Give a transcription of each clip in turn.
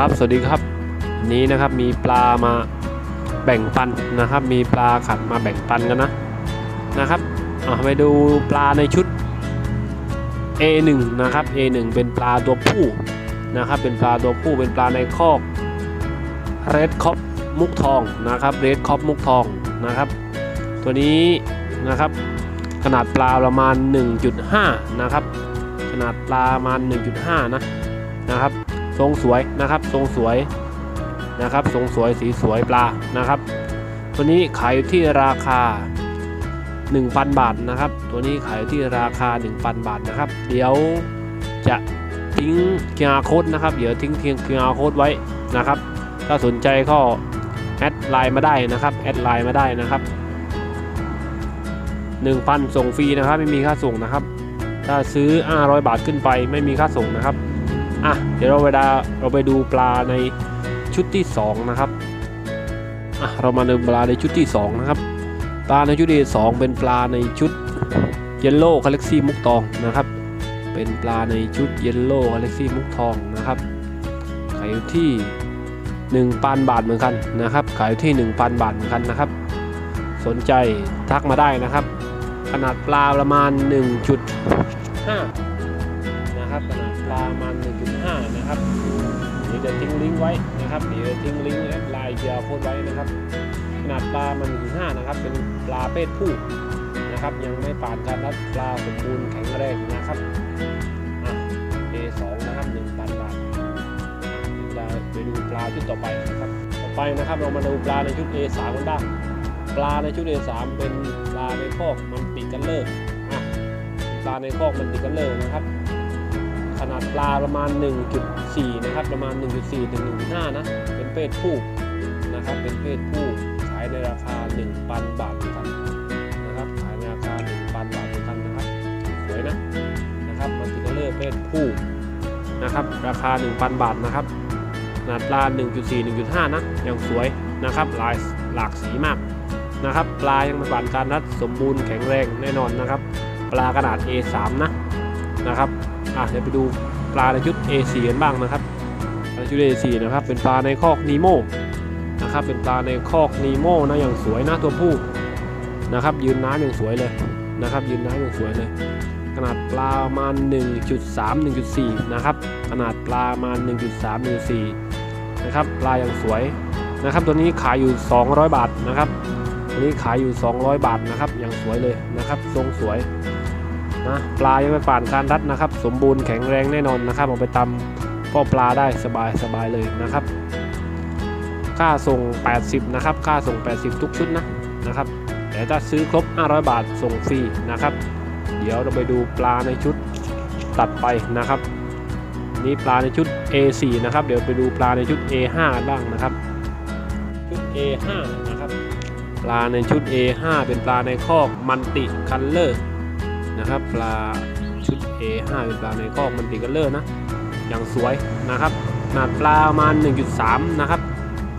ครับ สวัสดีครับ นี้นะครับมีปลามาแบ่งปันนะครับ มีปลาขัดมาแบ่งปันกันนะนะครับอะไปดูปลาในชุด A1 นะครับ A1 เป็นปลาตัวผู้นะครับ เป็นปลาตัวผู้เป็นปลาในคอกเรดคอปมุกทองนะครับเรดคอปมุกทองนะครับ ตัวนี้นะครับ ขนาดปลาประมาณ 1.5 นะครับ ขนาดปลาประมาณ 1.5 นะนะครับ ทรงสวยนะครับ ทรงสวยนะครับ ทรงสวยสีสวยปลานะครับ ตัวนี้ขายอยู่ที่ราคา 1,000 บาทนะครับ ตัวนี้ขายอยู่ที่ราคา 1,000 บาทนะครับ เดี๋ยวจะทิ้ง QR code นะครับ เดี๋ยวทิ้งเพียง QR code ไว้นะครับ ถ้าสนใจก็แอดไลน์มาได้นะครับแอดไลน์มาได้นะครับ 1,000 ส่งฟรีนะครับ ไม่มีค่าส่งนะครับ ถ้าซื้อ 500 บาทขึ้นไปไม่มีค่าส่งนะครับ อะเดี๋ยวเราเวลาเราไปดูปลาในชุดที่ 2 นะครับอะเรามาดูปลาในชุดที่ 2 นะครับ ปลาในชุดที่ 2 เป็นปลาในชุดเยลโล่คาเล็กซี่มุกทองนะครับ เป็นปลาในชุดเยลโล่คาเล็กซี่มุกทองนะครับขายอยู่ที่ 1,000 บาทเหมือนกันนะครับขายอยู่ที่ 1,000 บาทเหมือนกันนะครับ สนใจทักมาได้นะครับ ขนาดปลาประมาณ 1.5 นะครับขนาดปลาประมาณ1.5 นะครับเดี๋ยวจะทิ้งลิงก์ไว้นะครับเดี๋ยวทิ้งลิงก์แอดไลน์เจียโพสไว้นะครับ ขนาดปลามัน1.5 นะครับ เป็นปลาเพศผู้นะครับ ยังไม่ผ่านการรัดปลาสมบูรณ์แข็งแรงนะครับอะ A2 นะครับ1,000บาทเราไปดูปลาชุดต่อไปนะครับ ต่อไปนะครับเรามาดูปลาในชุด A3 กันบ้างปลาในชุด A3 เป็นปลาในคอกมันติดกันเลอร์อะปลาในคอกมันติดกันเลอร์นะครับ นาดปลาประมาณ 1.4 นะครับ ประมาณ 1.4ถึง1.5 นะ เป็นเพศผู้นะครับ เป็นเพศผู้ขายในราคา 1,000 บาทเหมือนกันนะครับ ขายในราคา 1,000 บาทเหมือนกันนะครับ สวยนะนะครับมันติกันเลอร์เพศผู้นะครับ ราคา 1,000 บาทนะครับขนาดปลา 1.4 1.5 นะ ยังสวยนะครับลายหลากสีมากนะครับ ปลายังไม่ผ่านการรัดสมบูรณ์แข็งแรงแน่นอนนะครับ ปลาขนาด A3 นะนะครับ อะเดี๋ยวไปดูปลาในชุด A4 กันบ้างนะครับปลาในชุด A4 นะครับ เป็นปลาในคอกนีโมนะครับ เป็นปลาในคอกนีโมนะอย่างสวยนะตัวผู้นะครับ ยืนน้ำอย่างสวยเลยนะครับ ยืนน้ำอย่างสวยเลย ขนาดปลาประมาณ 1.3 1.4 นะครับ ขนาดปลาประมาณ 1.3 1.4 นะครับ ปลาอย่างสวยนะครับ ตัวนี้ขายอยู่ 200 บาทนะครับอันนี้ขายอยู่ 200 บาทนะครับ อย่างสวยเลยนะครับ ทรงสวย นะปลายังไม่ผ่านการรัดนะครับ สมบูรณ์แข็งแรงแน่นอนนะครับเอาไปตำพ่อปลาได้สบายสบายเลยนะครับ ค่าส่ง 80 นะครับ ค่าส่ง 80 ทุกชุดนะนะครับแต่ถ้าซื้อครบ 500 บาทส่งฟรีนะครับ เดี๋ยวเราไปดูปลาในชุดตัดไปนะครับ นี่ปลาในชุด A4 นะครับ เดี๋ยวไปดูปลาในชุด A5 บ้างนะครับ ชุด A5 นะครับ ปลาในชุด A5 เป็นปลาในคอกมันติคัลเลอร์ นะครับ ปลาชุด A5 เป็นปลาในคอกมันติคัลเลอร์นะ อย่างสวยนะครับ ขนาดปลาประมาณ 1.3 นะครับ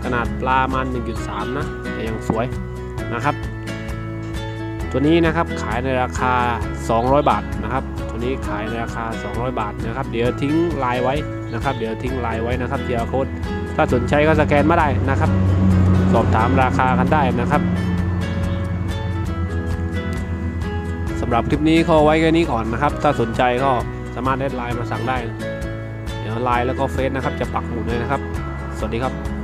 ขนาดปลาประมาณ 1.3 นะ แต่ยังสวยนะครับ ตัวนี้นะครับขายในราคา 200 บาทนะครับ ตัวนี้ขายในราคา 200 บาทนะครับ เดี๋ยวทิ้งลน์ไว้นะครับ เดี๋ยวทิ้งลน์ไว้นะครับเดียโค้ดถ้าสนใจก็สแกนมาได้นะครับ สอบถามราคากันได้นะครับำหรับคลิปนี้ก็ไว้แค่นี้ก่อนนะครับ ถ้าสนใจก็สามารถแอดไลน์มาสั่งได้ เดี๋ยวไลน์แล้วก็เฟซนะครับจะปักหมุดเลยนะครับ สวัสดีครับ